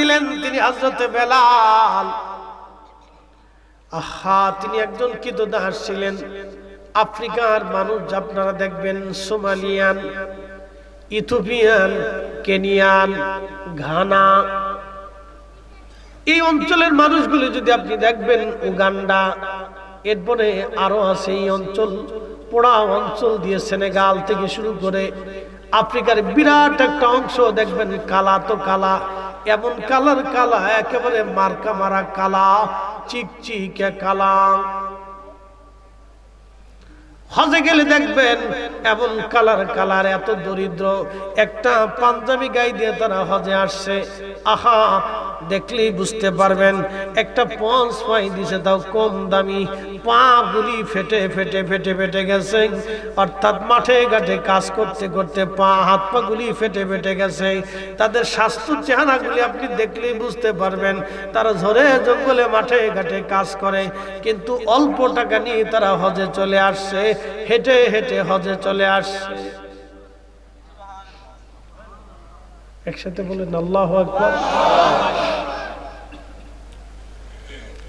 দিলেন, তিনি হজরতে বেলাল। আহা, তিনি একজন কিদোদাস ছিলেন? আফ্রিকার মানুষ আপনারা দেখবেন, সোমালিয়ান ইথোপিয়ান কেনিয়ান, ঘানা। এই অঞ্চলের মানুষগুলি যদি আপনি দেখবেন, উগান্ডা, এরপরে আরও আছে এই অঞ্চল, পোড়া অঞ্চল দিয়ে সেনেগাল থেকে শুরু করে আফ্রিকার বিরাট একটা অংশ দেখবেন, কালা তো কালা। এমন কালার কালা, একেবারে মার্কা মারা কালা চিকচিকে কালা। হজে গেলে দেখবেন এমন কালার কালার এত দরিদ্র, একটা পাঞ্জাবি গাই দিয়ে তারা হজে আসছে। আহা, দেখলেই বুঝতে পারবেন, একটা পঞ্চ পাই দিছে, তাও কম দামি। পা গুলি ফেটে ফেটে ফেটে ফেটে গেছে। অর্থাৎ মাঠে ঘাটে কাজ করতে করতে পা, হাত পা গুলি ফেটে ফেটে গেছে। তাদের স্বাস্থ্য চেহারাগুলি আপনি দেখলেই বুঝতে পারবেন। তারা ঝরে জঙ্গলে মাঠে ঘাটে কাজ করে, কিন্তু অল্প টাকা নিয়ে তারা হজে চলে আসছে। হেঁটে হেঁটে হজে চলে আসছে। একসাথে বলেন, আল্লাহ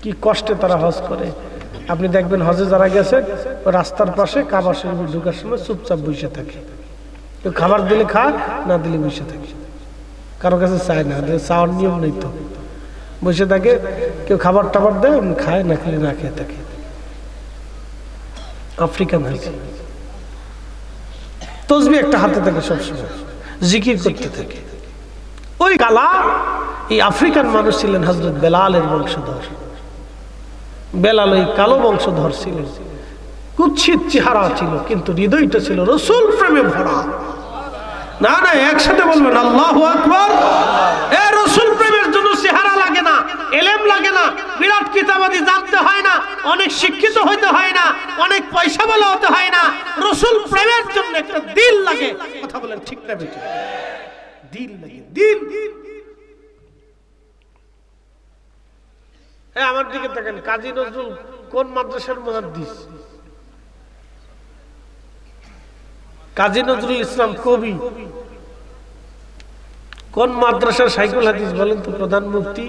কি কষ্টে তারা হজ করে। আপনি দেখবেন হজে যারা গেছে, রাস্তার পাশে কাবার শরীফে ঢুকার সময় চুপচাপ বসে থাকে। কেউ খাবার দিলে খায়, না দিলে বসে থাকে। কারও কাছে চায় না চাওয়ার নিয়ম নেই তো। বসে থাকে, কেউ খাবার টাবার দেয় খায়, না খেলে না খেয়ে থাকে। আফ্রিকান হয়েছে। তসবি একটা হাতে থাকে সবসময়। জিকির করতে থাকে। ওই কালা, এই আফ্রিকান মানুষ ছিলেন হজরত বেলালের বংশধর। বেলাল ওই কালো বংশধর ছিলেন কুচ্ছিত চেহারা ছিল, কিন্তু হৃদয়টা ছিল রসুল প্রেমে ভরা। না না, একসাথে বলবেন, আল্লাহ আকবর। এ রসুল প্রেমের জন্য চেহারা লাগে না, এলেম লাগে না, বিরাট কিতাবাদি জানতে হয় না, অনেক শিক্ষিত হইতে হয় না, অনেক পয়সা বলা হতে হয় না। রসুল প্রেমের জন্য একটা দিল লাগে। কথা বলেন ঠিক না বেটি দিল লাগে, দিল। হ্যাঁ আমার দিকে দেখেন, কাজী নজরুল কোন মাদ্রাসার মহাদ্দিস? কাজী নজরুল ইসলাম কবি। কোন মাদ্রাসার সাইকুল হাদিস বলেন তো, প্রধান মুক্তি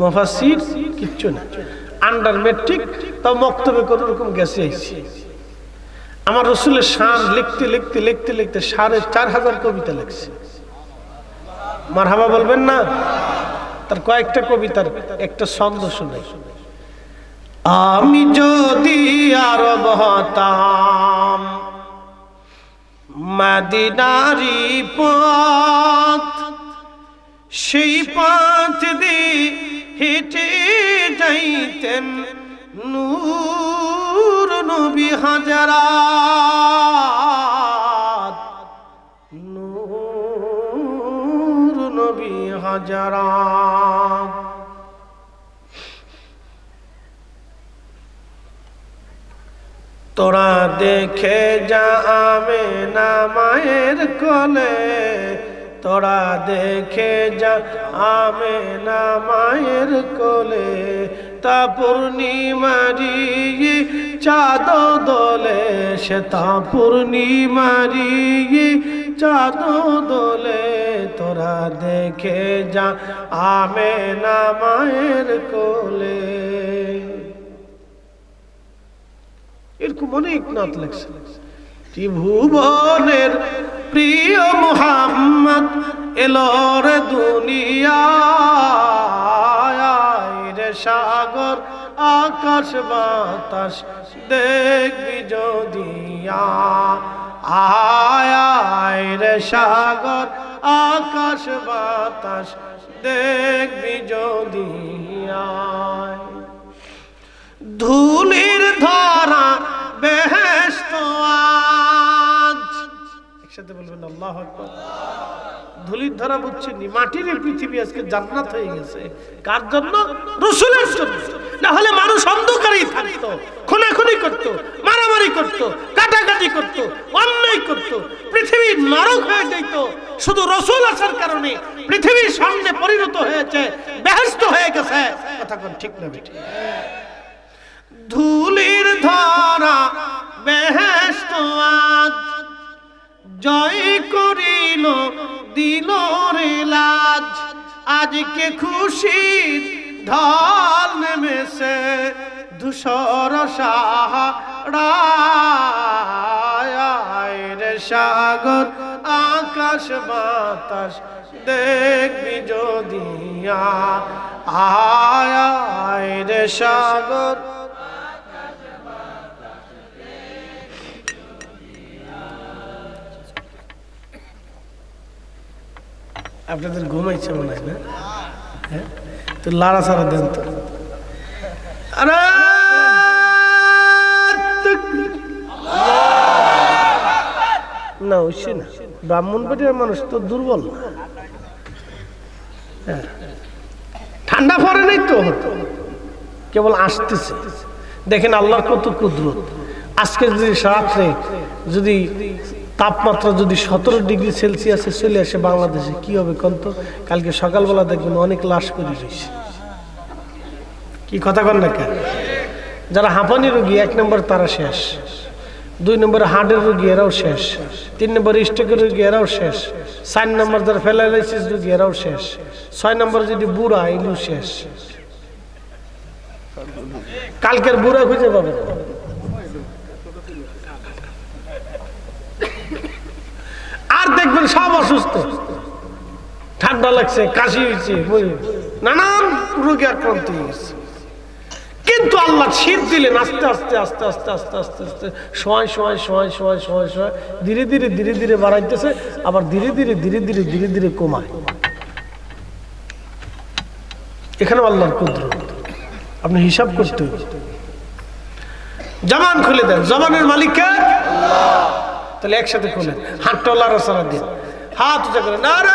মফাসির কিচ্ছু না। আন্ডার মেট্রিক তাও মক্তবে কোন রকম গেছে আমার রসুলের শান লিখতে লিখতে লিখতে লিখতে সাড়ে চার হাজার কবিতা লিখছে। মারহাবা বলবেন না? তার কয়েকটা কবিতার একটা ছন্দ শুনে। আমি যদি আরব হতাম মাদিনারি পথ, সেই পথ দিয়ে হেঁটে যাইতেন নূর নবী হাজারা। দেখে যা আমে না মায়ের কোলে। তোরা দেখে যা আমে না মায়ের কোলে। তা পূর্ণিমারি চাঁদ দোলে, সে তা পূর্ণিমারি চাঁদ দোলে। তোরা দেখে যা আমে না মায়ের কোলে। এরকম অনেক নাত লেখছে। ত্রিভুবনের প্রিয় মোহাম্মদ এলোর দুনিয়া রে সাগর, আকাশ, বাতাস, দেখবি যদিয়া আয়। রে সাগর, আকাশ, বাতাস, দেখবি যদিয়া ধুলির ধরা বেহেস্ত আজ। একসাথে বলবেন, আল্লাহ ধুলির ধরা নি, মাটির পৃথিবী আজকে জান্নাত হয়ে গেছে। কার জন্য? রসুলের জন্য। না হলে মানুষ অন্ধকারেই থাকতো, খুনাখুনি করতো, মারামারি করতো, কাটাকাটি করতো, অন্যায় করতো পৃথিবী নরক হয়ে যেত শুধু রসুল আসার কারণে পৃথিবীর সামনে পরিণত হয়েছে বেহেস্ত হয়ে গেছে। কথা ঠিক না বেঠিক? ধুলির ধরা বেহেস্ত আজ। জয় করিল, দিল রে লাজ। আজকে খুশির ঢল নেমেছে ধূসর রে সাগর, আকাশ বাতাস দেখবি আয় আয় রে সাগর। আপনাদের ঘুমাইছে মনে হয় না? হ্যাঁ? তো লাড়া সারা দেন তো। না ওইসে না। ব্রাহ্মণবাড়িয়ার মানুষ তো দুর্বল হ্যাঁ। ঠান্ডা পড়ে নাই তো? কেবল আসতেছে। দেখেন আল্লাহর কত কুদরত। আজকে যদি রাত্রে যদি তাপমাত্রা যদি সতেরো ডিগ্রি সেলসিয়াসে চলে আসে বাংলাদেশে, কি হবে কন্ত? কালকে সকালবেলা দেখবেন অনেক লাশ করে রয়েছে। কি কথা কন না কেন? যারা হাঁপানি রোগী, এক নম্বর তারা শেষ। দুই নম্বর হার্টের রোগী, এরাও শেষ। তিন নম্বর স্ট্রোকের রোগী, এরাও শেষ। চার নম্বর যারা ফেলালাইসিস রোগী, এরাও শেষ। ছয় নম্বর যদি বুড়া, এগুলো শেষ। কালকের বুড়া খুঁজে পাবে আর দেখবেন সব অসুস্থ। ঠান্ডা লাগছে, কাশি হয়েছে নানান রোগে আক্রান্ত হয়ে গেছে কিন্তু আল্লাহ শীত দিলেন আস্তে আস্তে আস্তে আস্তে আস্তে আস্তে আস্তে সময় সময় সময় সময় সময় সময় ধীরে ধীরে ধীরে ধীরে বাড়াইতেছে, আবার ধীরে ধীরে ধীরে ধীরে ধীরে ধীরে কমায়। এখানে আল্লাহর কুদরত। আপনি হিসাব করতে জবান খুলে দেন। জবানের মালিককে তাহলে একসাথে খুলেন হাতটা লারা সারা দিন হাত উঁচা করে নারা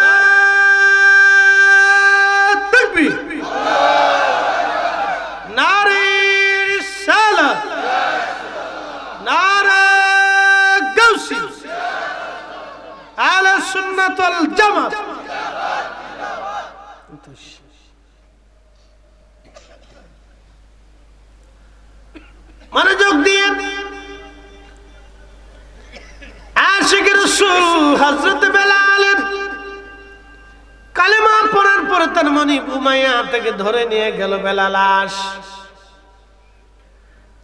আলা সুন্নাত জামাত! থেকে ধরে নিয়ে গেল বেলালাস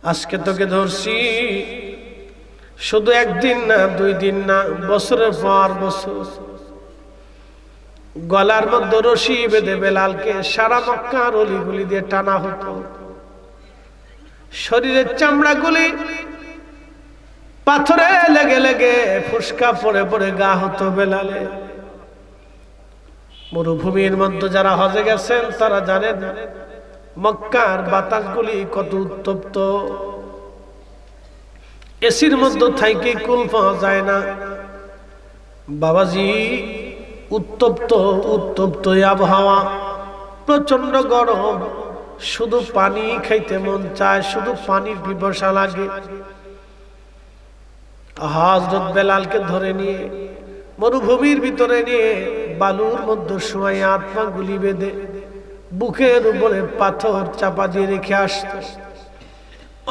আজকে তোকে ধরছি শুধু একদিন না, দুই দিন না, বছরের পর বছর। গলার মধ্যে রশি বেঁধে বেলালকে সারা মক্কার অলিগুলি দিয়ে টানা হতো। শরীরের চামড়াগুলি পাথরে লেগে লেগে ফুসকা পড়ে পড়ে গা হতো বেলালে মরুভূমির মধ্যে যারা হজে গেছেন, তারা জানেন মক্কার বাতাসগুলি কত উত্তপ্ত। এসির মধ্যে থাইকে কুল পাওয়া যায় না। বাবাজি, উত্তপ্ত উত্তপ্ত আবহাওয়া। প্রচণ্ড গরম। শুধু পানি খাইতে মন চায়, শুধু পানির পিপাসা লাগে। হজরত বেলালকে ধরে নিয়ে, মরুভূমির ভিতরে নিয়ে বালুর মধ্যে শোয়াই আত্মা গুলি বেঁধে বুকের উপরে পাথর চাপা দিয়ে রেখে আসত।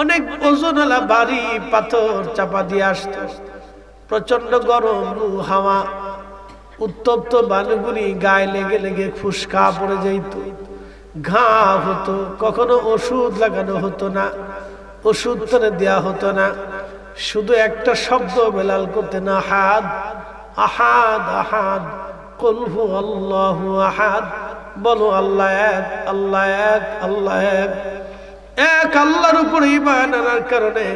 অনেক ওজনওয়ালা বাড়ি পাথর চাপা দিয়ে আসত। প্রচণ্ড গরম হাওয়া, উত্তপ্ত বালুগুলি গায়ে লেগে লেগে ফুসকা পড়ে যাইত। ঘা হতো, কখনো ওষুধ লাগানো হতো না, ওষুধ তরে দেওয়া হতো না। শুধু একটা শব্দ বেলাল করতে না হাত আহাদ আহাদ। কলহু আল্লাহ আহাদ। বলো আল্লাহ এক আল্লাহ এক আল্লাহ এক। এক আল্লাহর উপর ইমান আনার কারণে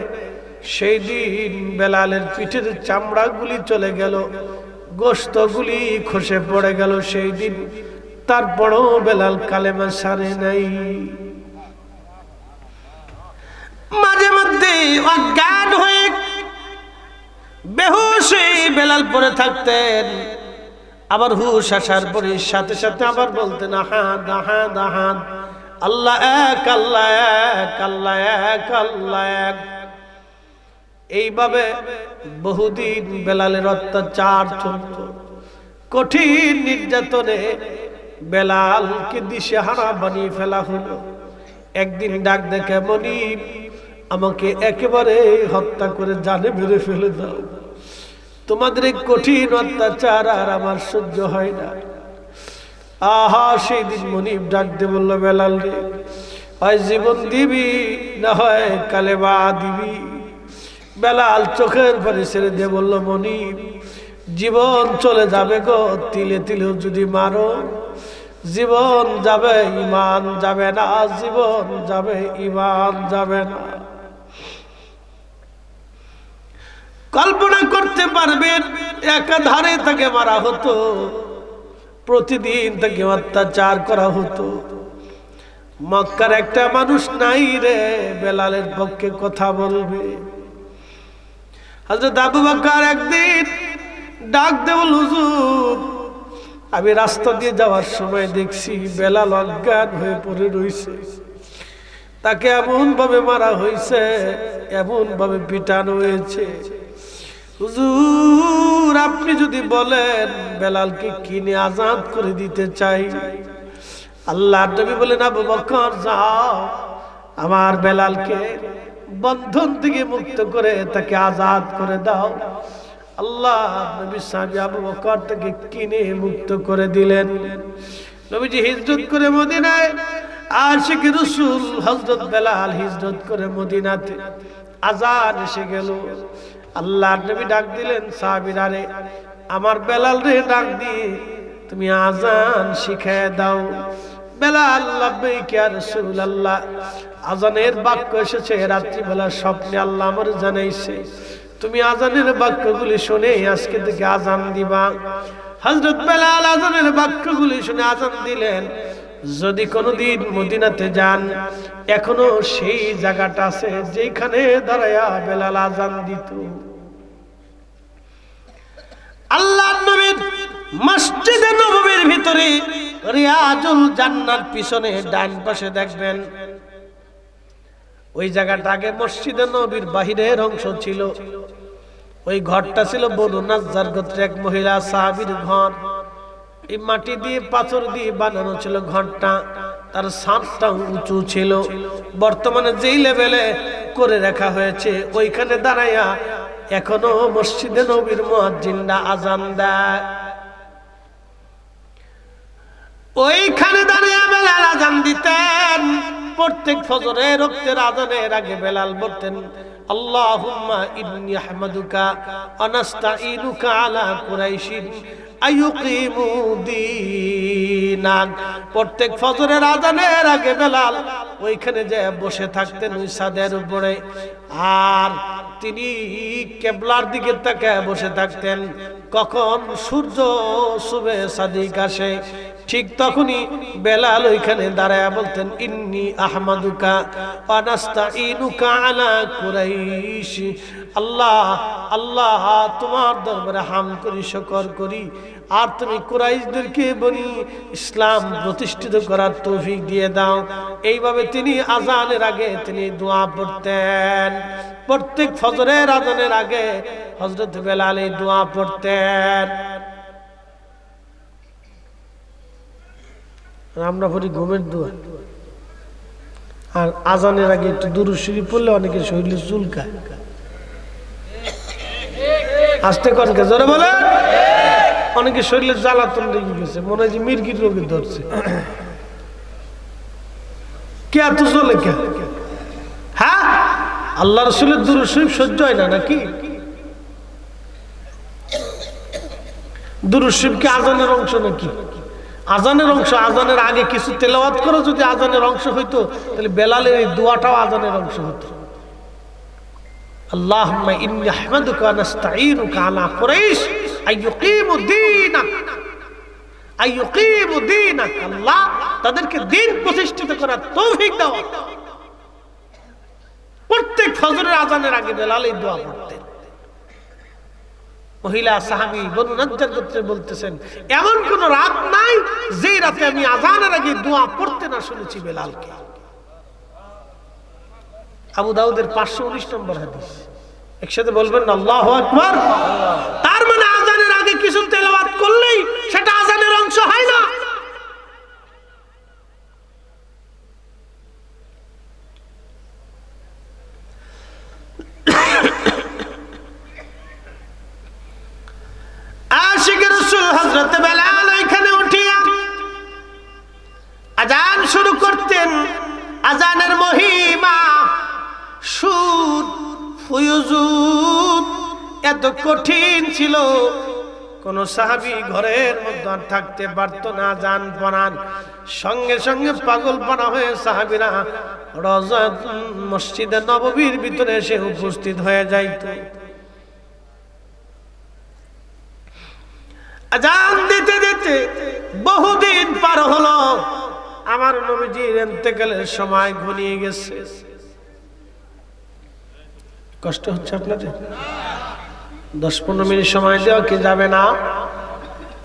সেই দিন বেলালের পিঠের চামড়াগুলি চলে গেল গোস্তগুলি খসে পড়ে গেল সেই দিন। তারপরও বেলাল কালেমা সারে নাই। মাঝে মধ্যে অজ্ঞান হয়ে বেহুশ বেলাল পরে থাকতেন। আবার হুশ আসার পরে সাথে সাথে আবার বলতেন, আহাদ আহাদ আহাদ। আল্লাহ এক আল্লাহ এক আল্লাহ এক আল্লাহ এক। এইভাবে বহুদিন বেলালের অত্যাচার চলত। কঠিন নির্যাতনে বেলালকে দিশেহারা বানিয়ে ফেলা হলো। একদিন ডাক দেখে, মনিব, আমাকে একেবারে হত্যা করে জানে মেরে ফেলে দাও। তোমাদের কঠিন অত্যাচার আর আমার সহ্য হয় না। আহা সেই দিন মনিব ডাক দে বলল, বেলাল রে, হয় জীবন দিবি না হয় কালে বা দিবি? বেলাল চোখের পরে ছেড়ে দিয়ে বলল, মনিব, জীবন চলে যাবে গো, তিলে তিলেও যদি মারো। জীবন যাবে ইমান যাবে না, জীবন যাবে ইমান যাবে না। কল্পনা করতে পারবেন, একাধারে তাকে মারা হতো, প্রতিদিন তাকে অত্যাচার করা হতো। মক্কার একটা মানুষ নাই রে, বেলালের পক্ষে কথা বলবে। হযরত আবু বকর একদিন ডাক দেবল হুজুর, আমি রাস্তা দিয়ে যাওয়ার সময় দেখছি বেলাল অজ্ঞান হয়ে পড়ে রইছে। তাকে এমন ভাবে মারা হয়েছে এমন ভাবে পিটানো হয়েছে। হুজুর, আপনি যদি বলেন বেলালকে কিনে আজাদ করে দিতে চাই। আল্লাহ নবী বলেন, আবু বকর, যাও। আমার বেলালকে বন্ধন থেকে মুক্ত করে তাকে আজাদ করে দাও। আল্লাহ নবী সাহেব আবু বকর তাকে কিনে মুক্ত করে দিলেন। নবীজি হিজরত করে মদিনায়, আশিক রসুল হজরত বেলাল হিজরত করে মদিনাতে আজাদ এসে গেল। আল্লাহ নবী ডাক দিলেন, সাহাবিরারে, আমার বেলাল রে ডাক দিয়ে তুমি আজান শিখায় দাও। বেলাল, লাব্বাইক ইয়া রাসূলুল্লাহ, আজানের বাক্য এসেছে, রাত্রিবেলা স্বপ্নে আল্লাহ আমার জানাইছে। তুমি আজানের বাক্যগুলি শুনে আজকে থেকে আজান দিবা। হযরত বেলাল আজানের বাক্যগুলি শুনে আজান দিলেন। যদি কোনোদিন মদিনাতে যান, এখনও সেই জায়গাটা আছে যেখানে দাঁড়ায়া বেলাল আজান দিত। আল্লাহ নবীর মসজিদে নববীর ভিতরে রিয়াজুল জান্নার পিছনে ডান পাশে দেখবেন, ওই জায়গাটা আগে মসজিদে নবীর বাহিরের অংশ ছিল। ওই ঘরটা ছিল বনু নাজ্জার গোত্রের এক মহিলা সাহাবীর ঘর। এই মাটি দিয়ে, পাথর দিয়ে বানানো ছিল ঘরটা। তার সাতটা উঁচু ছিল। বর্তমানে যেই লেভেলে করে রাখা হয়েছে, ওইখানে দাঁড়াইয়া এখনও মসজিদে নবীর মুয়াজ্জিনরা আজান দেয়। ওইখানে দাঁড়িয়ে বেলাল আজান দিতেন। প্রত্যেক ফজরে রক্তের আজানের আগে বেলাল বলতেন আহমাদুকা অনাস্তাইনুকা আলা কুরাইশিন আইয়ুকিমু দীনাক প্রত্যেক ফজরের আজানের আগে বেলাল ওইখানে যে বসে থাকতেন ওই সাদের উপরে। আর তিনি কেবলার দিকে তাকায় বসে থাকতেন। কখন সূর্য শুভে সাদিক আসে ঠিক তখনই বেলাল ওইখানে দাঁড়ায় বলতেন, ইন্নি আহমাদুকা অনাস্তা ইনুকা আলা কুরাইশ। আল্লাহ আল্লাহ, তোমার দরবারে হাম করি, শকর করি। আর তুমি কুরাইশদেরকে বলি ইসলাম প্রতিষ্ঠিত করার তৌফিক দিয়ে দাও। এইভাবে তিনি আজানের আগে তিনি দোয়া পড়তেন। প্রত্যেক ফজরের আজানের আগে হজরত বেলাল এই দোয়া পড়তেন। আমরা পড়ি ঘুমের দোয়া। আর আজানের আগে একটু দূর শরীর পড়লে অনেকে শরীরে চুলকায় আসতে কনকে জোরে বলে অনেকে শরীরে জ্বালাতন লেগে গেছে। মনে হয় যে মির্গির রোগে ধরছে। কে এত চলে কে? হ্যাঁ? আল্লাহ রসুলের দূর শরীফ সহ্য হয় না নাকি? দূর শরীফ কি আজানের অংশ নাকি? আজানের অংশ, আজানের আগে কিছু তেলাওয়াত করে, যদি আজানের অংশ হইতো, তাহলে বেলালের এই দোয়াটাও আজানের অংশ হতো। তাদেরকে দিন প্রতিষ্ঠিত প্রত্যেক ফজরের আজানের আগে বেলাল এই দোয়া মহিলা সাহাবি বনু নজ্জার গোত্রে বলতেছেন, এমন কোন রাত নাই যে রাতে আমি আজানের আগে দোয়া পড়তে না শুনেছি বেলালকে। আবু দাউদের পাঁচশো উনিশ নম্বর হাদিস। একসাথে বলবেন, আল্লাহ তার মানে আজানের আগে কিছু তেলাওয়াত করলেই সেটা আজানের অংশ হয় না আশিক রসুল হজরত বেলাল ওইখানে উঠিয়া এত কঠিন ছিল। কোন সাহাবি ঘরের মধ্যে থাকতে পারত না, যান পনান সঙ্গে সঙ্গে পাগল পানা হয়ে সাহাবিরা রজা মসজিদে নববীর ভিতরে এসে উপস্থিত হয়ে যাইত। আজান দিতে দিতে বহুদিন পার হলো। আমার নবীজির এতেকালের সময় ঘনিয়ে গেছে। কষ্ট হচ্ছে আপনাদের? দশ পনেরো মিনিট সময় দেওয়া কি যাবে না?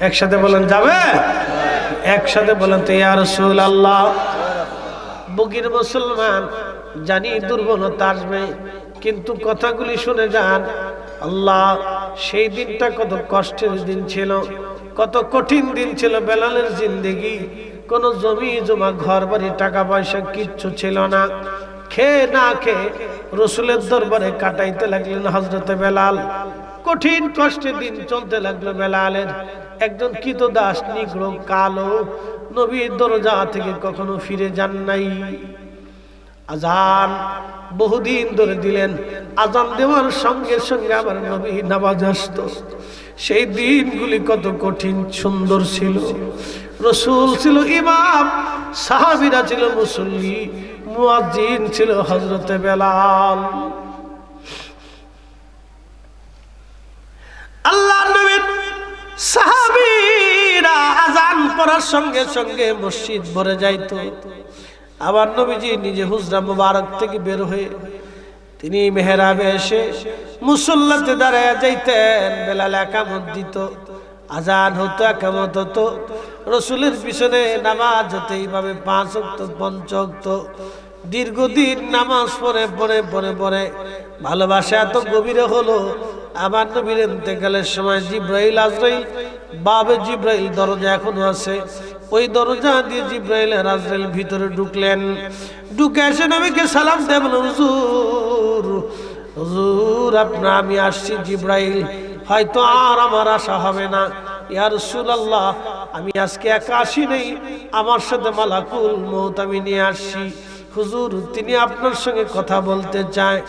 একসাথে বলেন, যাবে? একসাথে বলেন তো, ইয়া রসুল আল্লাহ বুকির মুসলমান জানি দুর্বলতা আসবে, কিন্তু কথাগুলি শুনে যান। আল্লাহ, সেই দিনটা কত কষ্টের দিন ছিল, কত কঠিন দিন ছিল, বেলালের জিন্দেগি। কোন জমি, জমা ঘর বাড়ি টাকা পয়সা কিচ্ছু ছিল না। খেয়ে না খেয়ে রসুলের দরবারে কাটাইতে লাগলেন হজরতে বেলাল। কঠিন কষ্টের দিন চলতে লাগল বেলালের। একজন কৃত দাস নিগ্রহ কালো, নবীর দরজা থেকে কখনো ফিরে যান নাই। আজান বহুদিন ধরে দিলেন। আজান দেওয়ার সঙ্গে সঙ্গে আমার নবী নামাজ আসতো। সেই দিনগুলি কত কঠিন, সুন্দর ছিল। রসুল ছিল ইমাম, সাহাবিরা ছিল মুসল্লি। মুয়াজ্জিন ছিল হজরতে বেলাল। আল্লাহ নবীর সাহাবীরা আজান পড়ার সঙ্গে সঙ্গে মসজিদ ভরে যাইতো। আবার নবীজি নিজে হুজরা মুবারক থেকে বের হয়ে তিনি মেহরাবে এসে মুসল্লাতে দাঁড়ায় যাইতেন। বেলাল একামত দিত আজান হতো, একামত হতো। রসুলের পিছনে নামাজ হতে, এইভাবে পাঁচ অক্ত পঞ্চ অক্ত দীর্ঘদিন নামাজ পড়ে পড়ে পড়ে পড়ে। ভালোবাসা এত গভীরে হলো আমার নবীর ইন্তেকালের সময় জিব্রাইল, আজরাইল বাবে জিব্রাইল দরজা এখনও আছে। ওই দরজা দিয়ে জিব্রাইল আজরাইল ভিতরে ঢুকলেন। ঢুকে এসে নবীকে সালাম দেবেন হুজুর হুজুর আপনার আমি আসছি জিব্রাইল। হয়তো আর আমার আশা হবে না। ইয়া রাসূলুল্লাহ, আমি আজকে একা আসি নেই। আমার সাথে মালাকুল মৌত আমি নিয়ে আসছি। হুজুর, তিনি আপনার সঙ্গে কথা বলতে চায়।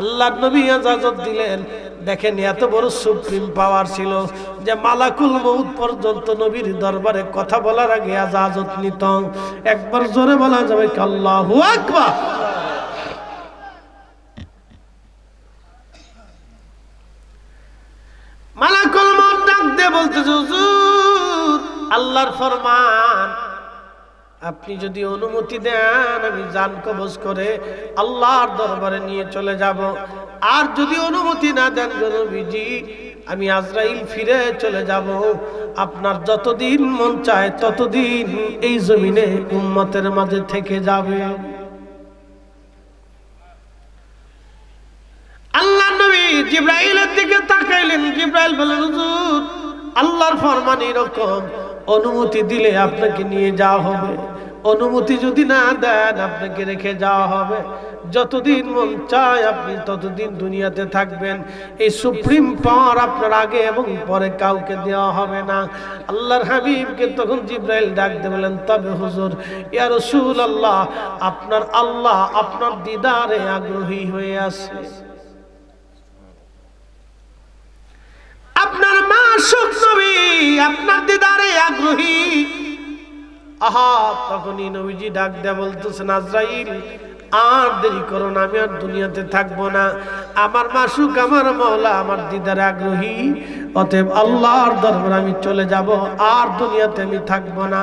আল্লাহ নবী ইজাজত দিলেন। দেখেন, এত বড় সুপ্রিম পাওয়ার ছিল যে মালাকুল মৌত পর্যন্ত নবীর দরবারে কথা বলার আগে ইজাজত নিত। একবার জোরে বলা যাবে আল্লাহু মালাকুল মৌত ডাক দিয়ে বলতেছে, হুজুর, আল্লাহর ফরমান আপনি যদি অনুমতি দেন, আমি জান কবজ করে আল্লাহর দরবারে নিয়ে চলে যাব। আর যদি অনুমতি না দেন নবীজি আমি আজরাইল ফিরে চলে যাব। আপনার যতদিন মন চায়, ততদিন এই জমিনে উম্মতের মাঝে থেকে যাবে। আল্লাহ নবী জিব্রাইলের দিকে তাকাইলেন। জিব্রাইল বলেন হুজুর, আল্লাহর ফরমান এরকম। অনুমতি দিলে আপনাকে নিয়ে যাওয়া হবে। অনুমতি যদি না দেন, আপনাকে রেখে যাওয়া হবে। যতদিন মন চায়, আপনি ততদিন দুনিয়াতে থাকবেন। এই সুপ্রিম পাওয়ার আপনার আগে এবং পরে কাউকে দেওয়া হবে না। আল্লাহর হাবিবকে তখন জিব্রাইল ডাক বলেন তবে হুজুর, ইয়া রসুল আল্লাহ আপনার আল্লাহ আপনার দিদারে আগ্রহী হয়ে আছে। আপনার মা সুখ আপনার দিদারে আগ্রহী আহা, তখনই নবীজি ডাক দেয়া বলতেছেন আজরাইল আর দেরি করো না, আমি আর দুনিয়াতে থাকব না। আমার মাসুক, আমার মৌলা আমার দিদার আগ্রহী। অতএব আল্লাহর দরবার আমি চলে যাব, আর দুনিয়াতে আমি থাকব না।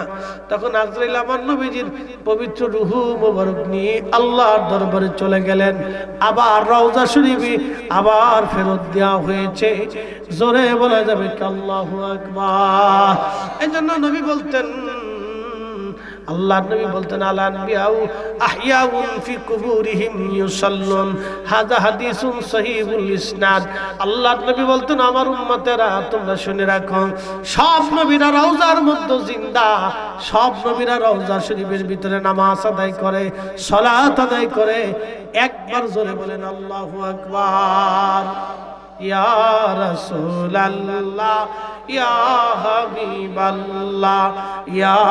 তখন আজরাইল আমার নবীজির পবিত্র রুহু মোবারক নিয়ে আল্লাহর দরবারে চলে গেলেন। আবার রওজা শরীফে আবার ফেরত দেওয়া হয়েছে। জোরে বলা যাবে আল্লাহু আকবার। এই জন্য নবী বলতেন আল্লাহ নবী বলতেন, আলা আনবিয়াউ আহইয়াউন ফি কুবুরিহিম ইউসাল্লুন। হাযা হাদিসুন সহিহুল ইসনাদ। আল্লাহ নবী বলতেন, আমার উম্মতেরা, তোমরা শুনে রাখো, সব নবীরা রওজার মধ্যে জিন্দা। সব নবীরা রওজা শরীফের ভিতরে নামাজ আদায় করে সালাত আদায় করে। একবার জোরে বলেন, আল্লাহু আকবার। ইয়া রাসূলাল্লাহ ইয়া হাবিবাল্লাহ, ইয়া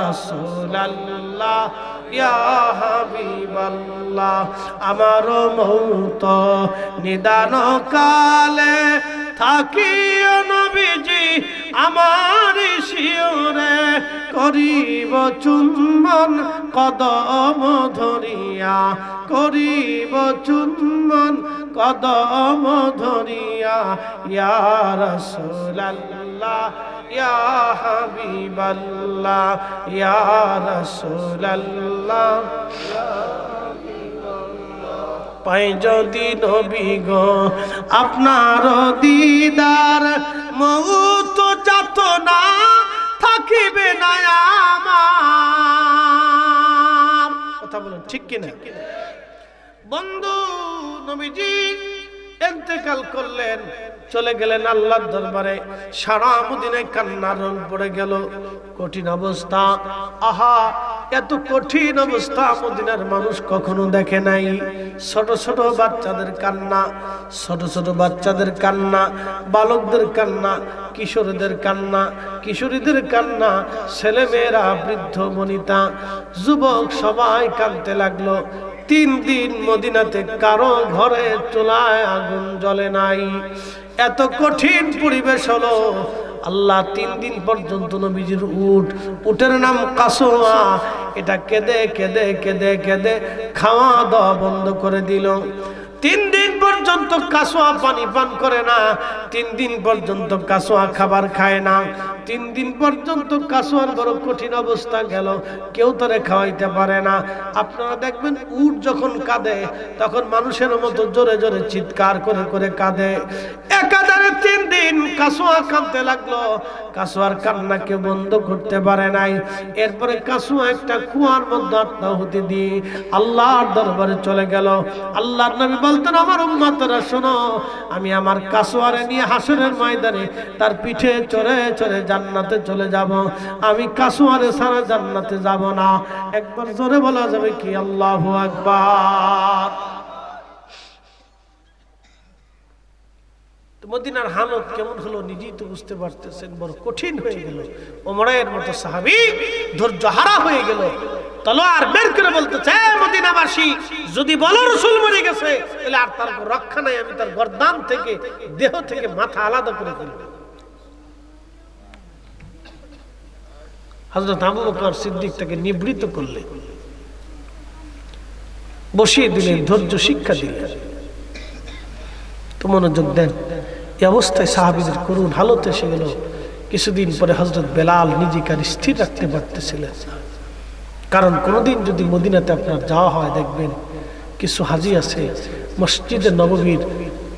রাসূলাল্লাহ, ইয়া হাবিবাল্লাহ। আমার মৌত নিদান কালে থাকিও নবীজি, আমার শিওরে করিব চুম্বন কদম ধরিয়া, করিব চুম্বন কদম ধরিয়া, ইয়া রাসূলুল্লাহ। ইয়া হাবিবাল্লাহ, ইয়া রাসূলুল্লাহ। পাই যদি নবী গো, আপনার দিদার মৌত যাত না থাকিবে না আমার। কথা বলেন, ঠিক কিনা? বন্ধু নবীজি এতেকাল করলেন, চলে গেলেন আল্লাহর দরবারে। সারা মদিনায় কান্নার রং পড়ে গেল। কঠিন অবস্থা। আহা, এত কঠিন অবস্থা মদিনার মানুষ কখনো দেখে নাই। ছোট ছোট বাচ্চাদের কান্না, ছোট ছোট বাচ্চাদের কান্না, বালকদের কান্না, কিশোরদের কান্না, কিশোরীদের কান্না, ছেলেমেয়েরা, বৃদ্ধ, বনিতা, যুবক সবাই কাঁদতে লাগল। তিন দিন মদিনাতে কারও ঘরে চুলায় আগুন জ্বলে নাই। এত কঠিন পরিবেশ হলো। আল্লাহ তিন দিন পর্যন্ত নবীজির উট, উটের নাম কাসোয়া এটা কেঁদে কেঁদে কেঁদে কেঁদে খাওয়া দাওয়া বন্ধ করে দিল। তিন দিন পর্যন্ত কাসোয়া পানি পান করে না। তিন দিন পর্যন্ত কাসোয়া খাবার খায় না। তিন দিন পর্যন্ত কাসোয়ার বড় কঠিন অবস্থা গেল। কেউ তারে খাওয়াইতে পারে না। আপনারা দেখবেন উট যখন কাঁদে, তখন মানুষের মতো জোরে জোরে চিৎকার করে করে কাঁদে। একাধারে তিন দিন কাসোয়া কাঁদতে লাগল। কাসোয়ার কান্না কেউ বন্ধ করতে পারে নাই। এরপরে কাসুয়া একটা কুয়ার মধ্যে আত্মাহুতি দিয়ে আল্লাহর দরবারে চলে গেল। আল্লাহর নবী বলতেন, আমার উম্মাতরা, শোনো, আমি আমার কাসোয়ারে নিয়ে হাসরের ময়দানে তার পিঠে চড়ে চড়ে জান্নাতে চলে যাব। আমি কাসোয়ারে সারা জান্নাতে যাব না। একবার জোরে বলা যাবে কি? আল্লাহু আকবার। মদিনার হালত কেমন হলো নিজেই তো বুঝতে পারতেছেন, বড় কঠিন হয়ে গেল। ওমরের মতো সাহাবি ধৈর্য হারা হয়ে গেল। তলোয়ার বের করে বলতেছে, "এ মদিনাবাসী, যদি বলো রসুল মরে গেছে, তাহলে আর তার রক্ষা নাই, আমি তার গর্দান থেকে, দেহ থেকে মাথা আলাদা করে ফেলব হজরত আবু বকর সিদ্দিক তাকে নিবৃত করলে বসিয়ে দিলেন, ধৈর্য শিক্ষা দিলেন। তো মনোযোগ দেন। এই অবস্থায় সাহাবিদের করুন হালত এসে গেল। কিছুদিন পরে হজরত বেলাল নিজেকে আর স্থির রাখতে পারতেছিলেন কারণ কোনোদিন যদি মদিনাতে আপনার যাওয়া হয়, দেখবেন কিছু হাজি আছে, মসজিদে নববীর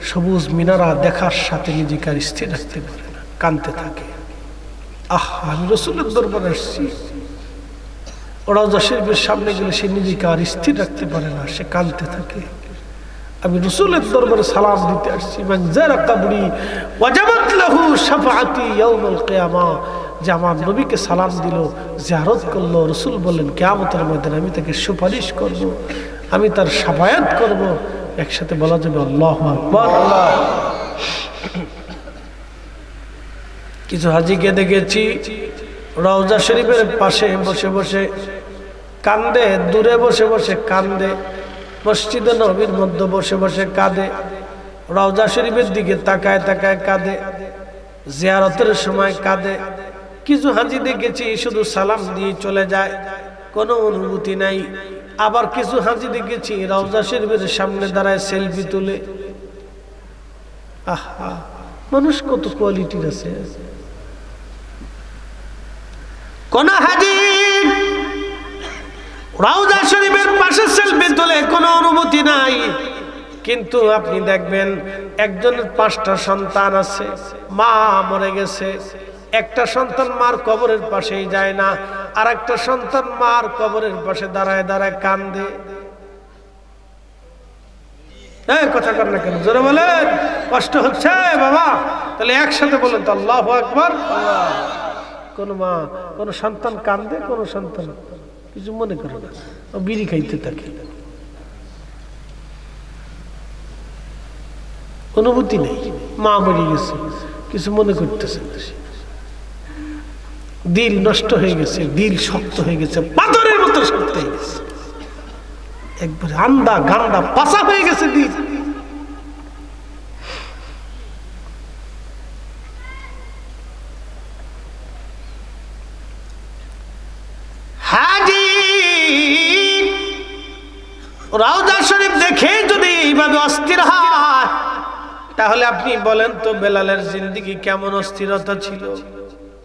সবুজ মিনারা দেখার সাথে নিজেকে আর স্থির রাখতে পারে না কানতে থাকে। আমি রসুলের দরবারে শরীফের সামনে গেলে সে নিজেকে আর স্থির রাখতে না, সে থাকে। আমি সালাম দিতে আসছি যে আমার নবীকে সালাম দিল, জিয়ারত করল, রসুল বললেন, কিয়ামতের ময়দানে আমি তাকে সুপারিশ করব, আমি তার সাফায়াত করব। একসাথে বলা যাবে আল্লাহ আকবার। কিছু হাজিকে দেখেছি, রওজা শরীফের পাশে বসে বসে কান্দে, দূরে বসে বসে কান্দে, মসজিদে নবীর মধ্যে বসে বসে কাঁদে, রওজা শরীফের দিকে তাকায় তাকায় কাঁদে, জিয়ারতের সময় কাঁদে। কিছু হাজি দেখেছি, শুধু সালাম দিয়ে চলে যায়, কোনো অনুভূতি নাই। আবার কিছু হাজি দেখেছি, রওজা শরীফের সামনে দাঁড়ায় সেলফি তুলে। আহা, মানুষ কত কোয়ালিটির আছে। কোন হাজি রাউজা শরীফের পাশে সেলফি তোলে কোনো অনুমতি নাই। কিন্তু আপনি দেখবেন একজনের পাঁচটা সন্তান আছে, মা মরে গেছে। একটা সন্তান মার কবরের পাশেই যায় না আর একটা সন্তান মার কবরের পাশে দাঁড়ায় দাঁড়ায় কান্দে। কথা কর না কেন? জোরে বলেন, কষ্ট হচ্ছে বাবা। তাহলে একসাথে বলেন তো, আল্লাহ আকবর। কোন মা, কোন সন্তান কান্দে, কোন সন্তান কিছু মনে করে না। ও বিড়ি খাইতে থাকে। অনুভূতি নেই। মা মরে গেছে, কিছু মনে করতেছে দিল নষ্ট হয়ে গেছে, দিল শক্ত হয়ে গেছে, পাথরের মতো শক্ত হয়ে গেছে। একবার আন্দা, গান্দা পাশা হয়ে গেছে দিল। রাউজা শরীফ দেখে যদি এইভাবে অস্থির হয়, তাহলে আপনি বলেন তো বেলালের জিন্দিগি কেমন অস্থিরতা ছিল?